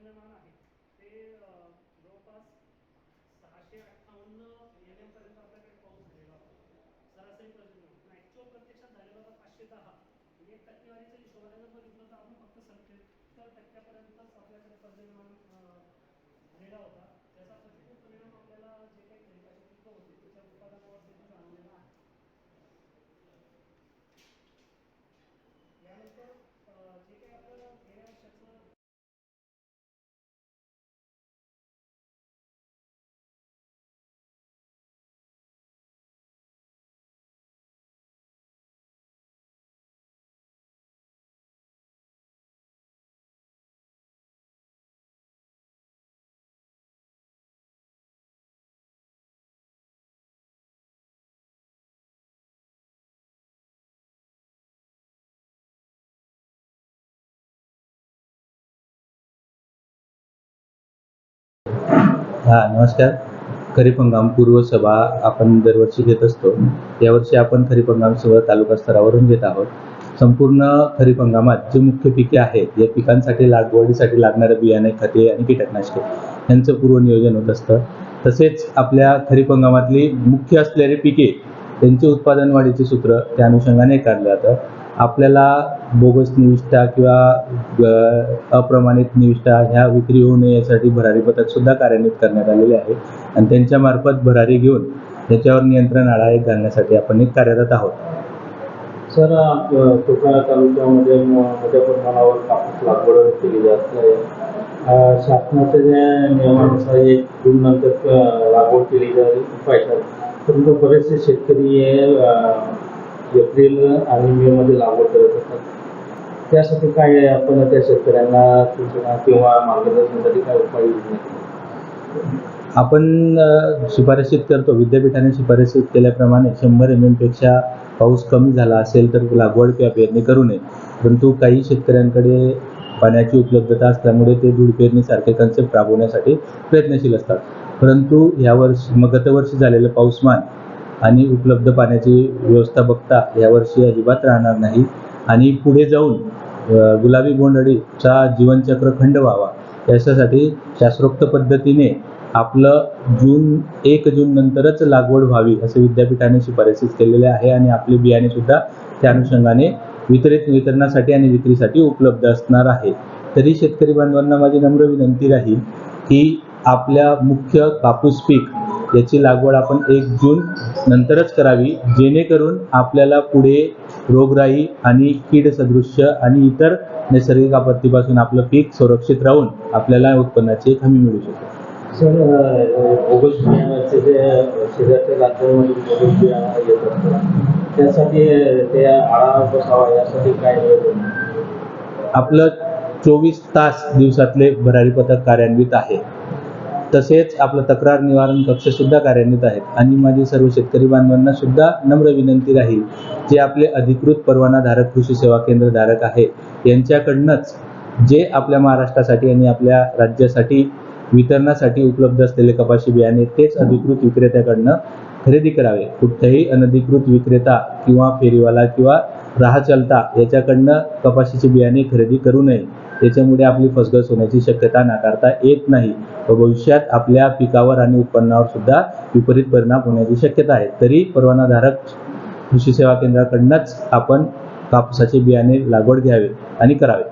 पर्जन्यमान आहे ते जवळपास सहाशे अठ्ठावन्न एम एम पर्यंत आपल्याकडे पाऊस झालेला होता. सरासरी पर्जन्यमान ॲक्च्युअल प्रत्यक्षात झालेला होता पाचशे दहा. म्हणजे एक टक्केवारीच्या हिशोबाने जर बघितलं तर आपण फक्त सत्तर टक्क्यापर्यंतच आपल्याकडे पर्जन्यमान झालेला होता. त्याचा हा नमस्कार. खरीप हंगाम पूर्व सभा आपण दरवर्षी घेत असतो. यावर्षी आपण खरीप हंगाम सभा तालुका स्तरावरून घेत आहोत. संपूर्ण खरीप हंगामात जे मुख्य पिके आहेत या पिकांसाठी लागवडीसाठी लागणारे बियाणे खते आणि कीटकनाशके यांचं पूर्वनियोजन होत असतं. तसेच आपल्या खरीप हंगामातली मुख्य असलेली पिके त्यांचे उत्पादन वाढीचे सूत्र त्या अनुषंगाने काढलं जातं. आपल्याला बोगस निविष्ठा किंवा अप्रमाणित निविष्ठा ह्या विक्री होऊ नये यासाठी भरारी पथक सुद्धा कार्यान्वित करण्यात आलेले आहे. आणि त्यांच्या मार्फत भरारी घेऊन त्याच्यावर नियंत्रण आळा एक घालण्यासाठी आपण एक कार्यरत आहोत. सर कोकणा तालुक्यामध्ये मोठ्या प्रमाणावर कापूस लागवड केली जात आहे. शासनाच्या ज्या नियमानुसार एक जून नंतर लागवड केली जाईल पाहिजे परंतु बरेचसे शेतकरी हे एप्रिल आणि मे मध्ये लागवड करत असतात. त्यासाठी काय आपण त्या शेतकऱ्यांना सूचना किंवा मार्गदर्शनासाठी काय उपाययोजना आपण अ, शिफारशीत करतो. विद्यापीठाने शिफारशीत केल्याप्रमाणे शंभर एमपेक्षा पाऊस कमी झाला असेल तर लागवड किंवा पेरणी करू नये. परंतु काही शेतकऱ्यांकडे पाण्याची उपलब्धता असल्यामुळे ते धूळ पेरणीसारखे कन्सेप्ट राबवण्यासाठी प्रयत्नशील असतात. परंतु यावर्षी मग गतवर्षी झालेलं पाऊसमान आणि उपलब्ध पाण्याची व्यवस्था बघता यावर्षी अजिबात राहणार नाही. आणि पुढे जाऊन गुलाबी बोंडअळीचा जीवनचक्र खंड व्हावा याच्यासाठी शास्त्रोक्त पद्धतीने आपलं जून एक जून नंतरच लागवड व्हावी असे विद्यापीठाने शिफारसीत केलेले आहे आणि आपले बियाणे सुद्धा त्या अनुषंगाने वितरित वितरणासाठी आणि विक्रीसाठी उपलब्ध असणार आहे. तरी शेतकरी बांधवांना माझी नम्र विनंती राहील की आपल्या मुख्य कापूस पीक याची लागवड आपण एक जून नंतरच करावी जेणेकरून आपल्याला पुढे रोगराई आणि कीड सदृश्य आणि इतर नैसर्गिक आपत्तीपासून आपलं पीक सुरक्षित राहून आपल्याला उत्पन्नाची हमी मिळू शकेल सर अ, बोगस बियाणाचे जे शेजारच्या राज्यांमधून बोगस बियाणं येत असतात त्यासाठी ते आळा बसावा यासाठी काय नियोजन आपलं चोवीस तास दिवसातले भरारी पथक कार्यान्वित आहे. तसेच आपलं तक्रार निवारण कक्ष सुद्धा कार्यान्वित आहेत आणि माझी सर्व शेतकरी बांधवांना सुद्धा नम्र विनंती राहील जे आपले अधिकृत परवानाधारक कृषी सेवा केंद्र धारक आहेत यांच्याकडनंच जे आपल्या महाराष्ट्रासाठी आणि आपल्या राज्यासाठी वितरणासाठी उपलब्ध असलेले कपाशी बियाणे तेच अधिकृत विक्रेत्याकडनं खरेदी करावे. कुठल्याही अनधिकृत विक्रेता किंवा फेरीवाला किंवा राह चलता याच्याकडनं कपाशीचे बियाणे खरेदी करू नये. त्याच्यामुळे आपली फसगस होण्याची शक्यता नाकारता येत नाही. व भविष्यात आपल्या पिकावर आणि उत्पन्नावर सुद्धा विपरीत परिणाम होण्याची शक्यता आहे. तरी परवानाधारक कृषी सेवा केंद्राकडनंच आपण कापसाचे बियाणे लागवड घ्यावे आणि करावे.